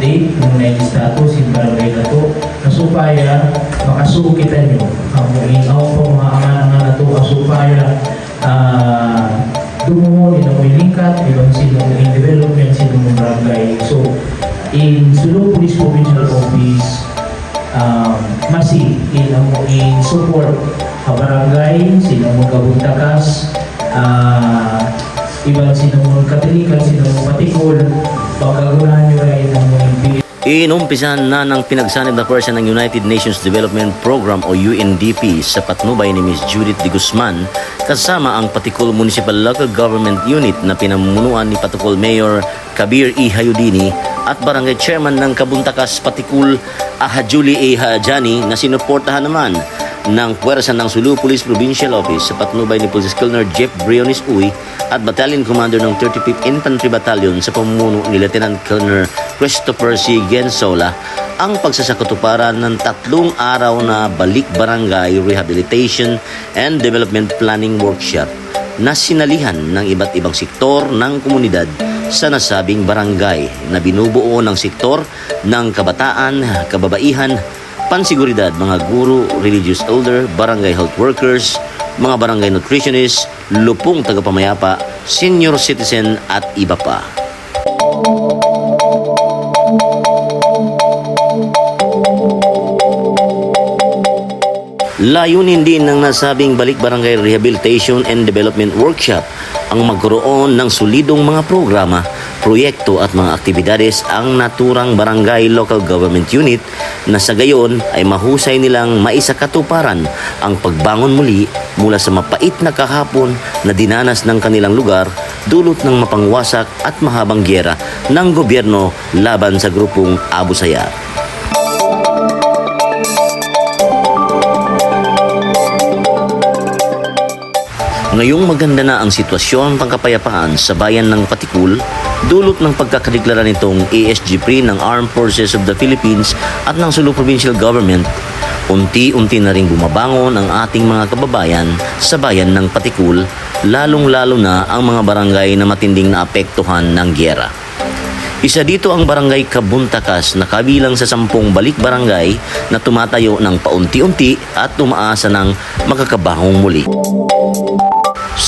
na status in barangay na to. Nasupaya makasukitan nyo ang muingaw po mga nga na to asupaya ah dumuho ni na may lingkat ibang sino in development sino mong barangay. So in Sulu Police Provincial Office um, masih in ang in support sa barangay sino mong kabuntakas ah ibang sino mong katilikan sino mong patikol. Pagkagunahan nyo rin ang Inumpisahan na ng pinagsanib na person ng United Nations Development Program o UNDP sa patnubay ni Ms. Judith de Guzman kasama ang Patikul Municipal Local Government Unit na pinamumunuan ni Patikul Mayor Kabir E. Hayudini at Barangay Chairman ng Kabuntakas Patikul Ahajuli A. Hajani na sinuportahan naman ng puwersa ng Sulu Police Provincial Office sa patnubay ni Police Colonel Jeff Briones Uy at Battalion Commander ng 35th Infantry Battalion sa pamumuno ni Lieutenant Colonel Christopher C. Gensola ang pagsasakatuparan ng tatlong araw na Balik Barangay Rehabilitation and Development Planning Workshop na sinalihan ng iba't ibang sektor ng komunidad sa nasabing barangay na binubuo ng sektor ng kabataan, kababaihan, pansiguridad, mga guro, religious elder, barangay health workers, mga barangay nutritionist, lupong tagapamayapa, senior citizen at iba pa. Layunin din ng nasabing Balik Barangay Rehabilitation and Development Workshop ang magkaroon ng solidong mga programa, proyekto at mga aktibidades ang naturang barangay local government unit na sa gayon ay mahusay nilang maisakatuparan ang pagbangon muli mula sa mapait na kahapon na dinanas ng kanilang lugar dulot ng mapangwasak at mahabang gyera ng gobyerno laban sa grupong Abu Sayyaf. Ngayong maganda na ang sitwasyon pangkapayapaan sa bayan ng Patikul, dulot ng pagkakadeklara nitong ASG Pre ng Armed Forces of the Philippines at ng Sulu Provincial Government, unti-unti na rin bumabangon ang ating mga kababayan sa bayan ng Patikul, lalong-lalo na ang mga barangay na matinding naapektuhan ng gyera. Isa dito ang barangay Kabuntakas na kabilang sa sampung balik barangay na tumatayo ng paunti-unti at tumaasa ng makakabahong muli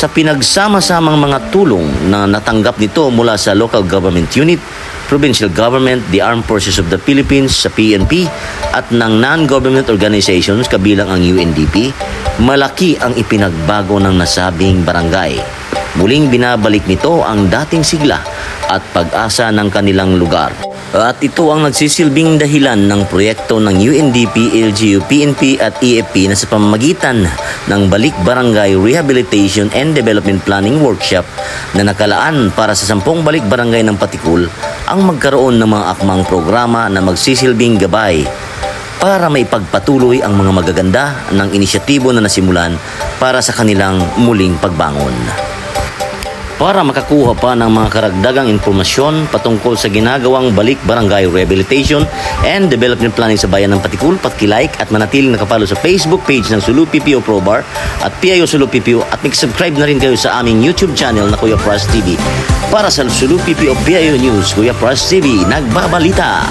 sa pinagsama-samang mga tulong na natanggap nito mula sa local government unit, provincial government, the Armed Forces of the Philippines, sa PNP, at ng non-government organizations kabilang ang UNDP, malaki ang ipinagbago ng nasabing barangay. Muling binabalik nito ang dating sigla at pag-asa ng kanilang lugar. At ito ang nagsisilbing dahilan ng proyekto ng UNDP, LGU, PNP at EFP na sa pamamagitan ng Balik Barangay Rehabilitation and Development Planning Workshop na nakalaan para sa sampung balik barangay ng Patikul ang magkaroon ng mga akmang programa na magsisilbing gabay para maipagpatuloy ang mga magaganda ng inisyatibo na nasimulan para sa kanilang muling pagbangon. Para makakuha pa ng mga karagdagang impormasyon patungkol sa ginagawang balik barangay rehabilitation and development planning sa bayan ng Patikul, pakilike at manatiling nakapalo sa Facebook page ng Sulu PPO Probar at PIO Sulu PPO at mag-subscribe na rin kayo sa aming YouTube channel na Kuya Pras TV. Para sa Sulu PPO PIO News, Kuya Pras TV, nagbabalita.